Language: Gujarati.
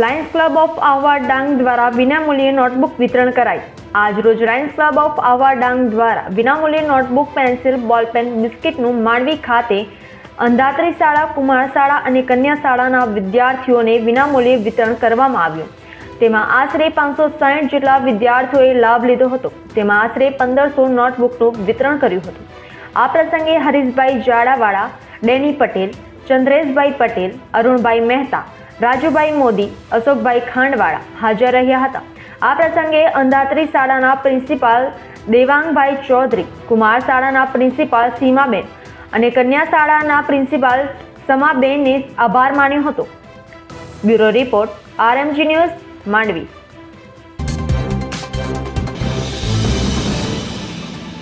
Lions Club of Ahwa Dang દ્વારા વિનામૂલ્યે નોટબુક વિતરણ કરાઈ. આજરોજ Lions Club of Ahwa Dang દ્વારા વિનામૂલ્યે નોટબુક પેન્સિલ બોલપેન બિસ્કિટનું માંડવી ખાતે અંધાત્રી શાળા, કુમાર શાળા અને કન્યા શાળાના વિદ્યાર્થીઓને વિનામૂલ્યે વિતરણ કરવામાં આવ્યું. તેમાં આશરે પાંચસો સાહીઠ જેટલા વિદ્યાર્થીઓએ લાભ લીધો હતો. તેમાં આશરે પંદરસો નોટબુકનું વિતરણ કર્યું હતું. આ પ્રસંગે હરીશભાઈ જાડાવાળા, ડેની પટેલ, ચંદ્રેશભાઈ પટેલ, અરુણભાઈ મહેતા રાજુભાઈ મોદી, અશોકભાઈ ખાંડવાળા હાજર રહ્યા હતા. આ પ્રસંગે અંધાત્રી શાળાના પ્રિન્સિપાલ દેવાંગભાઈ ચૌધરી, કુમાર શાળાના પ્રિન્સિપાલ સીમાબેન અને કન્યા શાળાના પ્રિન્સિપાલ સમાબેનને આભાર માન્યો હતો. Bureau report, RMG news, Mandvi.